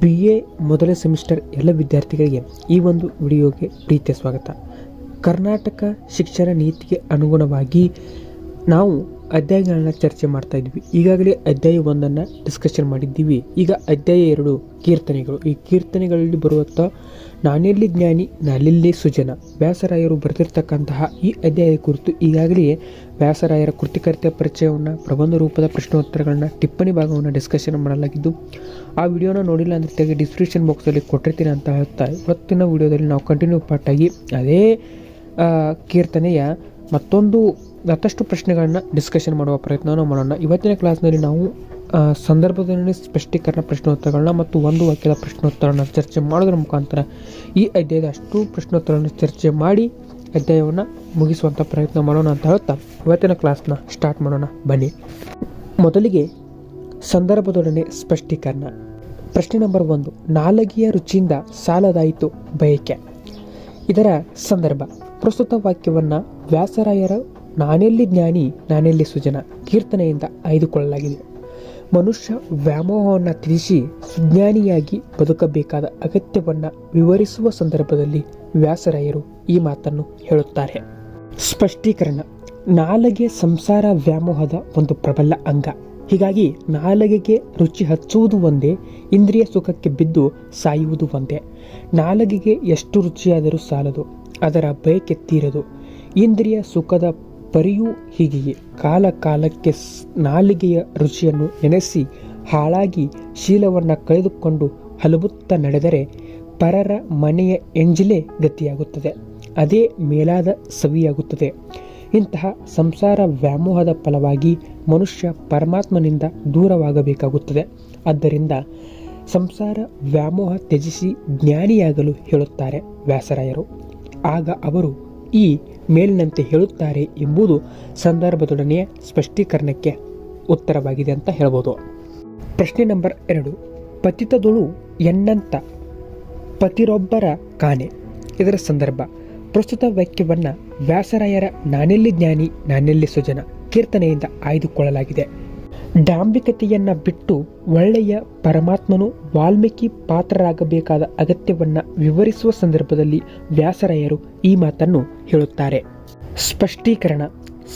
B A ಮೊದಲ semester ಎಲ್ಲ ವಿದ್ಯಾರ್ಥಿಗಳಿಗೆ ಈ ಒಂದು ವಿಡಿಯೋಗೆ ಪ್ರೀತಿಯ ಸ್ವಾಗತ. ಕರ್ನಾಟಕ ಶಿಕ್ಷಣ ನೀತಿಗೆ ಅನುಗುಣವಾಗಿ ನಾವು ಅಧ್ಯಾಯಗಳನ್ನ ಚರ್ಚೆ ಮಾಡ್ತಾ ಇದ್ವಿ. ಈಗಾಗಲೇ ಅಧ್ಯಾಯ ಒಂದನ್ನು ಡಿಸ್ಕಷನ್ ಮಾಡಿದ್ದೀವಿ. ಈಗ ಅಧ್ಯಾಯ ಎರಡು ಕೀರ್ತನೆಗಳು. ಈ ಕೀರ್ತನೆಗಳಲ್ಲಿ ಬರುವಂಥ ನಾನೆಲ್ಲಿ ಜ್ಞಾನಿ ನಾನೆಲ್ಲಿ ಸುಜನ. ವ್ಯಾಸರಾಯರು ಬರೆದಿರ್ತಕ್ಕಂತಹ ಈ ಅಧ್ಯಾಯ ಕುರಿತು ಈಗಾಗಲೇ ವ್ಯಾಸರಾಯರ ಕೃತಿಕರ್ತೆಯ ಪರಿಚಯವನ್ನು, ಪ್ರಬಂಧ ರೂಪದ ಪ್ರಶ್ನೋತ್ತರಗಳನ್ನ, ಟಿಪ್ಪಣಿ ಭಾಗವನ್ನು ಡಿಸ್ಕಷನ್ ಮಾಡಲಾಗಿದ್ದು, ಆ ವಿಡಿಯೋನ ನೋಡಿಲ್ಲ ಅಂದ್ರೆ ತೆಗೆ ಡಿಸ್ಕ್ರಿಪ್ಷನ್ ಬಾಕ್ಸಲ್ಲಿ ಕೊಟ್ಟಿರ್ತೀನಿ ಅಂತ ಹೇಳ್ತಾ ಇವತ್ತಿನ ವಿಡಿಯೋದಲ್ಲಿ ನಾವು ಕಂಟಿನ್ಯೂ ಪಾರ್ಟಾಗಿ ಅದೇ ಕೀರ್ತನೆಯ ಮತ್ತೊಂದು ಮತ್ತಷ್ಟು ಪ್ರಶ್ನೆಗಳನ್ನ ಡಿಸ್ಕಷನ್ ಮಾಡುವ ಪ್ರಯತ್ನವನ್ನು ಮಾಡೋಣ. ಇವತ್ತಿನ ಕ್ಲಾಸ್ನಲ್ಲಿ ನಾವು ಸಂದರ್ಭದಲ್ಲಿ ಸ್ಪಷ್ಟೀಕರಣ ಪ್ರಶ್ನೋತ್ತರಗಳನ್ನ ಮತ್ತು ಒಂದು ವಾಕ್ಯದ ಪ್ರಶ್ನೋತ್ತರನ ಚರ್ಚೆ ಮಾಡೋದ್ರ ಮುಖಾಂತರ ಈ ಅಧ್ಯಾಯದ ಅಷ್ಟು ಪ್ರಶ್ನೋತ್ತರವನ್ನು ಚರ್ಚೆ ಮಾಡಿ ಅಧ್ಯಾಯವನ್ನು ಮುಗಿಸುವಂಥ ಪ್ರಯತ್ನ ಮಾಡೋಣ ಅಂತ ಹೇಳ್ತಾ ಇವತ್ತಿನ ಕ್ಲಾಸ್ನ ಸ್ಟಾರ್ಟ್ ಮಾಡೋಣ. ಬನ್ನಿ. ಮೊದಲಿಗೆ ಸಂದರ್ಭದೊಡನೆ ಸ್ಪಷ್ಟೀಕರಣ. ಪ್ರಶ್ನೆ ನಂಬರ್ ಒಂದು. ನಾಲಗಿಯ ರುಚಿಯಿಂದ ಸಾಲದಾಯಿತು ಬಯಕೆ. ಇದರ ಸಂದರ್ಭ. ಪ್ರಸ್ತುತ ವಾಕ್ಯವನ್ನು ವ್ಯಾಸರಾಯರ ನಾನೆಲ್ಲಿ ಜ್ಞಾನಿ, ನಾನೆಲ್ಲಿ ಸುಜನ? ಕೀರ್ತನೆಯಿಂದ ಆಯ್ದುಕೊಳ್ಳಲಾಗಿದೆ. ಮನುಷ್ಯ ವ್ಯಾಮೋಹವನ್ನು ತಿಳಿಸಿ ಸುಜ್ಞಾನಿಯಾಗಿ ಬದುಕಬೇಕಾದ ಅಗತ್ಯವನ್ನು ವಿವರಿಸುವ ಸಂದರ್ಭದಲ್ಲಿ ವ್ಯಾಸರಾಯರು ಈ ಮಾತನ್ನು ಹೇಳುತ್ತಾರೆ. ಸ್ಪಷ್ಟೀಕರಣ. ನಾಲಗೆ ಸಂಸಾರ ವ್ಯಾಮೋಹದ ಒಂದು ಪ್ರಬಲ ಅಂಗ. ಹೀಗಾಗಿ ನಾಲಗೆಗೆ ರುಚಿ ಹಚ್ಚುವುದು ಒಂದೇ, ಇಂದ್ರಿಯ ಸುಖಕ್ಕೆ ಬಿದ್ದು ಸಾಯುವುದು ಒಂದೇ. ನಾಲಗೆಗೆ ಎಷ್ಟು ರುಚಿಯಾದರೂ ಸಾಲದು, ಅದರ ಬಯಕೆ ತೀರದು. ಇಂದ್ರಿಯ ಸುಖದ ಪರಿಯೂ ಹೀಗೆಯೇ ಕಾಲ ಕಾಲಕ್ಕೆ ನಾಲಿಗೆಯ ರುಚಿಯನ್ನು ನೆನೆಸಿ ಹಾಳಾಗಿ ಶೀಲವನ್ನು ಕಳೆದುಕೊಂಡು ಹಲಬುತ್ತ ನಡೆದರೆ ಪರರ ಮನೆಯ ಎಂಜಿಲೆ ಗತಿಯಾಗುತ್ತದೆ. ಅದೇ ಮೇಲಾದ ಸವಿಯಾಗುತ್ತದೆ. ಇಂತಹ ಸಂಸಾರ ವ್ಯಾಮೋಹದ ಫಲವಾಗಿ ಮನುಷ್ಯ ಪರಮಾತ್ಮನಿಂದ ದೂರವಾಗಬೇಕಾಗುತ್ತದೆ. ಆದ್ದರಿಂದ ಸಂಸಾರ ವ್ಯಾಮೋಹ ತ್ಯಜಿಸಿ ಜ್ಞಾನಿಯಾಗಲು ಹೇಳುತ್ತಾರೆ ವ್ಯಾಸರಾಯರು. ಆಗ ಅವರು ಈ ಮೇಲಿನಂತೆ ಹೇಳುತ್ತಾರೆ ಎಂಬುದು ಸಂದರ್ಭದೊಡನೆಯ ಸ್ಪಷ್ಟೀಕರಣಕ್ಕೆ ಉತ್ತರವಾಗಿದೆ ಅಂತ ಹೇಳ್ಬೋದು. ಪ್ರಶ್ನೆ ನಂಬರ್ ಎರಡು. ಪತಿತದೊಳು ಎನ್ನಂತ ಪತಿರೊಬ್ಬರ ಕಾಣೆ ಇದರ ಸಂದರ್ಭ. ಪ್ರಸ್ತುತ ವಾಕ್ಯವನ್ನು ವ್ಯಾಸರಾಯರ ನಾನೆಲ್ಲಿ ಜ್ಞಾನಿ, ನಾನೆಲ್ಲಿ ಸುಜನ ಕೀರ್ತನೆಯಿಂದ ಆಯ್ದುಕೊಳ್ಳಲಾಗಿದೆ. ಡಾಂಬಿಕತೆಯನ್ನ ಬಿಟ್ಟು ಒಳ್ಳೆಯ ಪರಮಾತ್ಮನು ವಾಲ್ಮೀಕಿ ಪಾತ್ರರಾಗಬೇಕಾದ ಅಗತ್ಯವನ್ನು ವಿವರಿಸುವ ಸಂದರ್ಭದಲ್ಲಿ ವ್ಯಾಸರಾಯರು ಈ ಮಾತನ್ನು ಹೇಳುತ್ತಾರೆ. ಸ್ಪಷ್ಟೀಕರಣ.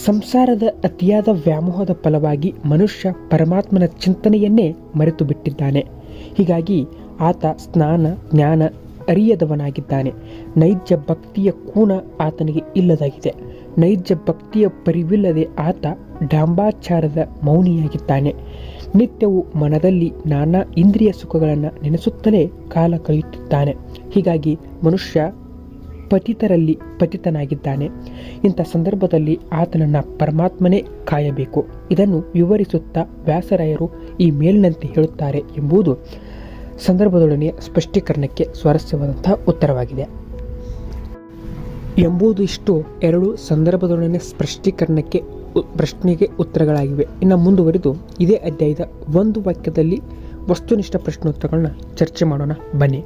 ಸಂಸಾರದ ಅತಿಯಾದ ವ್ಯಾಮೋಹದ ಫಲವಾಗಿ ಮನುಷ್ಯ ಪರಮಾತ್ಮನ ಚಿಂತನೆಯನ್ನೇ ಮರೆತು ಬಿಟ್ಟಿದ್ದಾನೆ ಹೀಗಾಗಿ ಆತ ಸ್ನಾನ, ಜ್ಞಾನ ಅರಿಯದವನಾಗಿದ್ದಾನೆ. ನೈಜ ಭಕ್ತಿಯ ಕೂಣ ಆತನಿಗೆ ಇಲ್ಲದಾಗಿದೆ. ನೈಜ ಭಕ್ತಿಯ ಪರಿವಿಲ್ಲದೆ ಆತ ಡಾಂಬಾಚಾರದ ಮೌನಿಯಾಗಿದ್ದಾನೆ. ನಿತ್ಯವೂ ಮನದಲ್ಲಿ ನಾನಾ ಇಂದ್ರಿಯ ಸುಖಗಳನ್ನು ನೆನೆಸುತ್ತಲೇ ಕಾಲ ಕಳೆಯುತ್ತಿದ್ದಾನೆ. ಹೀಗಾಗಿ ಮನುಷ್ಯ ಪತಿತರಲ್ಲಿ ಪತಿತನಾಗಿದ್ದಾನೆ. ಇಂಥ ಸಂದರ್ಭದಲ್ಲಿ ಆತನನ್ನು ಪರಮಾತ್ಮನೇ ಕಾಯಬೇಕು. ಇದನ್ನು ವಿವರಿಸುತ್ತಾ ವ್ಯಾಸರಾಯರು ಈ ಮೇಲಿನಂತೆ ಹೇಳುತ್ತಾರೆ ಎಂಬುದು ಸಂದರ್ಭದೊಡನೆ ಸ್ಪಷ್ಟೀಕರಣಕ್ಕೆ ಸ್ವಾರಸ್ಯವಾದಂತಹ ಉತ್ತರವಾಗಿದೆ. ಎಂಬುದು ಇಷ್ಟು ಎರಡು ಸಂದರ್ಭದೊಡನೆ ಸ್ಪಷ್ಟೀಕರಣಕ್ಕೆ ಪ್ರಶ್ನೆಗೆ ಉತ್ತರಗಳಾಗಿವೆ. ಇನ್ನು ಮುಂದುವರೆದು ಇದೇ ಅಧ್ಯಾಯದ ಒಂದು ವಾಕ್ಯದಲ್ಲಿ ವಸ್ತುನಿಷ್ಠ ಪ್ರಶ್ನೋತ್ತರಗಳನ್ನ ಚರ್ಚೆ ಮಾಡೋಣ. ಬನ್ನಿ.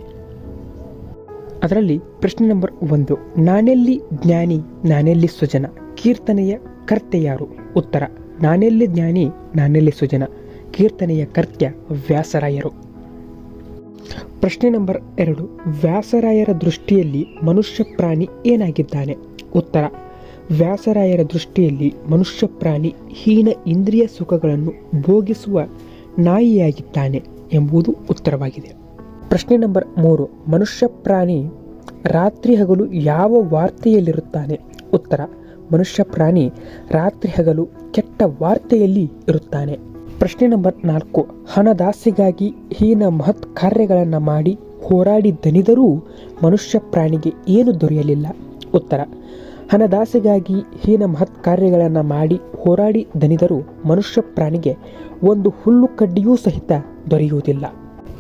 ಅದರಲ್ಲಿ ಪ್ರಶ್ನೆ ನಂಬರ್ ಒಂದು, ನಾನೆಲ್ಲಿ ಜ್ಞಾನಿ, ನಾನೆಲ್ಲಿ ಸುಜನ ಕೀರ್ತನೆಯ ಕರ್ತೆ ಯಾರು? ಉತ್ತರ, ನಾನೆಲ್ಲಿ ಜ್ಞಾನಿ, ನಾನೆಲ್ಲಿ ಸುಜನ ಕೀರ್ತನೆಯ ಕರ್ತ್ಯ ವ್ಯಾಸರಾಯರು. ಪ್ರಶ್ನೆ ನಂಬರ್ ಎರಡು, ವ್ಯಾಸರಾಯರ ದೃಷ್ಟಿಯಲ್ಲಿ ಮನುಷ್ಯ ಪ್ರಾಣಿ ಏನಾಗಿದ್ದಾನೆ? ಉತ್ತರ ವ್ಯಾಸರಾಯರ ದೃಷ್ಟಿಯಲ್ಲಿ ಮನುಷ್ಯ ಪ್ರಾಣಿ ಹೀನ ಇಂದ್ರಿಯ ಸುಖಗಳನ್ನು ಭೋಗಿಸುವ ನಾಯಿಯಾಗಿದ್ದಾನೆ ಎಂಬುದು ಉತ್ತರವಾಗಿದೆ. ಪ್ರಶ್ನೆ ನಂಬರ್ ಮೂರು, ಮನುಷ್ಯ ಪ್ರಾಣಿ ರಾತ್ರಿ ಹಗಲು ಯಾವ ವಾರ್ತೆಯಲ್ಲಿರುತ್ತಾನೆ? ಉತ್ತರ, ಮನುಷ್ಯ ಪ್ರಾಣಿ ರಾತ್ರಿ ಹಗಲು ಕೆಟ್ಟ ವಾರ್ತೆಯಲ್ಲಿ ಇರುತ್ತಾನೆ. ಪ್ರಶ್ನೆ ನಂಬರ್ ನಾಲ್ಕು, ಹಣದಾಸೆಗಾಗಿ ಹೀನ ಮಹತ್ ಕಾರ್ಯಗಳನ್ನು ಮಾಡಿ ಹೋರಾಡಿ ದನಿದರೂ ಮನುಷ್ಯ ಪ್ರಾಣಿಗೆ ಏನು ದೊರೆಯಲಿಲ್ಲ? ಉತ್ತರ ಹಣದಾಸೆಗಾಗಿ ಹೀನ ಮಹತ್ ಕಾರ್ಯಗಳನ್ನು ಮಾಡಿ ಹೋರಾಡಿ ದನಿದರೂ ಮನುಷ್ಯ ಪ್ರಾಣಿಗೆ ಒಂದು ಹುಲ್ಲು ಕಡ್ಡಿಯೂ ಸಹಿತ ದೊರೆಯುವುದಿಲ್ಲ.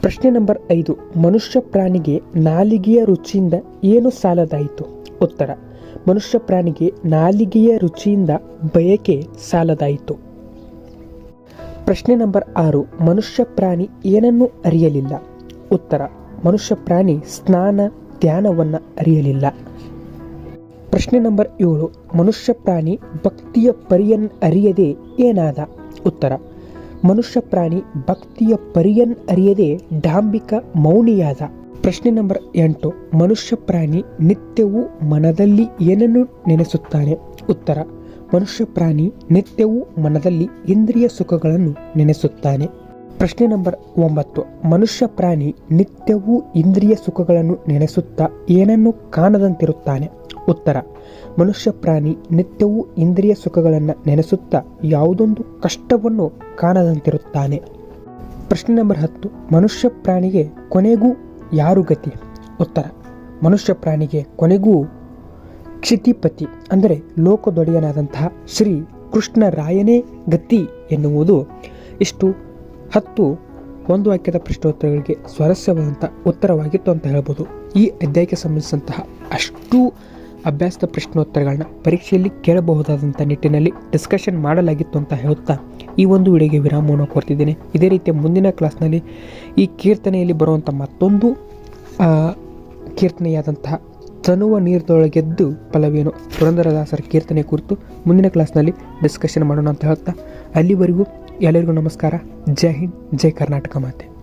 ಪ್ರಶ್ನೆ ನಂಬರ್ ಐದು, ಮನುಷ್ಯ ಪ್ರಾಣಿಗೆ ನಾಲಿಗೆಯ ರುಚಿಯಿಂದ ಏನು ಸಾಲದಾಯಿತು? ಉತ್ತರ, ಮನುಷ್ಯ ಪ್ರಾಣಿಗೆ ನಾಲಿಗೆಯ ರುಚಿಯಿಂದ ಬಯಕೆ ಸಾಲದಾಯಿತು. ಪ್ರಶ್ನೆ ನಂಬರ್ ಆರು, ಮನುಷ್ಯ ಪ್ರಾಣಿ ಏನನ್ನು ಅರಿಯಲಿಲ್ಲ. ಉತ್ತರ, ಮನುಷ್ಯ ಪ್ರಾಣಿ ಸ್ನಾನ, ಧ್ಯಾನವನ್ನು ಅರಿಯಲಿಲ್ಲ. ಪ್ರಶ್ನೆ ನಂಬರ್ ಏಳು, ಮನುಷ್ಯ ಪ್ರಾಣಿ ಭಕ್ತಿಯ ಪರಿಯನ್ ಅರಿಯದೆ ಏನಾದ? ಉತ್ತರ, ಮನುಷ್ಯ ಪ್ರಾಣಿ ಭಕ್ತಿಯ ಪರಿಯನ್ ಅರಿಯದೆ ಡಾಂಬಿಕ ಮೌನಿಯಾದ. ಪ್ರಶ್ನೆ ನಂಬರ್ ಎಂಟು, ಮನುಷ್ಯ ಪ್ರಾಣಿ ನಿತ್ಯವೂ ಮನದಲ್ಲಿ ಏನನ್ನು ನೆನೆಸುತ್ತಾನೆ? ಉತ್ತರ, ಮನುಷ್ಯ ಪ್ರಾಣಿ ನಿತ್ಯವೂ ಮನದಲ್ಲಿ ಇಂದ್ರಿಯ ಸುಖಗಳನ್ನು ನೆನೆಸುತ್ತಾನೆ. ಪ್ರಶ್ನೆ ನಂಬರ್ ಒಂಬತ್ತು, ಮನುಷ್ಯ ಪ್ರಾಣಿ ನಿತ್ಯವೂ ಇಂದ್ರಿಯ ಸುಖಗಳನ್ನು ನೆನೆಸುತ್ತಾ ಏನನ್ನು ಕಾಣದಂತಿರುತ್ತಾನೆ? ಉತ್ತರ. ಮನುಷ್ಯ ಪ್ರಾಣಿ ನಿತ್ಯವೂ ಇಂದ್ರಿಯ ಸುಖಗಳನ್ನು ನೆನೆಸುತ್ತಾ ಯಾವುದೊಂದು ಕಷ್ಟವನ್ನು ಕಾಣದಂತಿರುತ್ತಾನೆ. ಪ್ರಶ್ನೆ ನಂಬರ್ ಹತ್ತು. ಮನುಷ್ಯ ಪ್ರಾಣಿಗೆ ಕೊನೆಗೂ ಯಾರು ಗತಿ? ಉತ್ತರ. ಮನುಷ್ಯ ಪ್ರಾಣಿಗೆ ಕೊನೆಗೂ ಕ್ಷಿತಿಪತಿ, ಅಂದರೆ ಲೋಕದೊಡೆಯನಾದಂತಹ ಶ್ರೀ ಕೃಷ್ಣರಾಯನೇ ಗತಿ ಎನ್ನುವುದು. ಇಷ್ಟು. ಹತ್ತು. ಒಂದು ವಾಕ್ಯದ ಪ್ರಶ್ನೋತ್ತರಗಳಿಗೆ ಸ್ವಾರಸ್ಯವಾದಂಥ ಉತ್ತರವಾಗಿತ್ತು ಅಂತ ಹೇಳ್ಬೋದು. ಈ ಅಧ್ಯಾಯಕ್ಕೆ ಸಂಬಂಧಿಸಿದಂತಹ ಅಷ್ಟು ಅಭ್ಯಾಸದ ಪ್ರಶ್ನೋತ್ತರಗಳನ್ನ ಪರೀಕ್ಷೆಯಲ್ಲಿ ಕೇಳಬಹುದಾದಂಥ ನಿಟ್ಟಿನಲ್ಲಿ ಡಿಸ್ಕಷನ್ ಮಾಡಲಾಗಿತ್ತು ಅಂತ ಹೇಳುತ್ತಾ ಈ ಒಂದು ವಿಡಿಯೋಗೆ ವಿರಾಮವನ್ನು ಕೊಡ್ತಿದ್ದೇನೆ. ಇದೇ ರೀತಿಯ ಮುಂದಿನ ಕ್ಲಾಸ್ನಲ್ಲಿ ಈ ಕೀರ್ತನೆಯಲ್ಲಿ ಬರುವಂಥ ಮತ್ತೊಂದು ಕೀರ್ತನೆಯಾದಂತಹ ತನುವ ನೀರದೊಳಗೆದ್ದು ಫಲವೇನು ಪುರಂದರದಾಸರ ಕೀರ್ತನೆ ಕುರಿತು ಮುಂದಿನ ಕ್ಲಾಸ್ನಲ್ಲಿ ಡಿಸ್ಕಷನ್ ಮಾಡೋಣ ಅಂತ ಹೇಳ್ತಾ ಅಲ್ಲಿವರೆಗೂ ಎಲ್ಲರಿಗೂ ನಮಸ್ಕಾರ. ಜೈ ಹಿಂದ್, ಜೈ ಕರ್ನಾಟಕ ಮಾತೆ.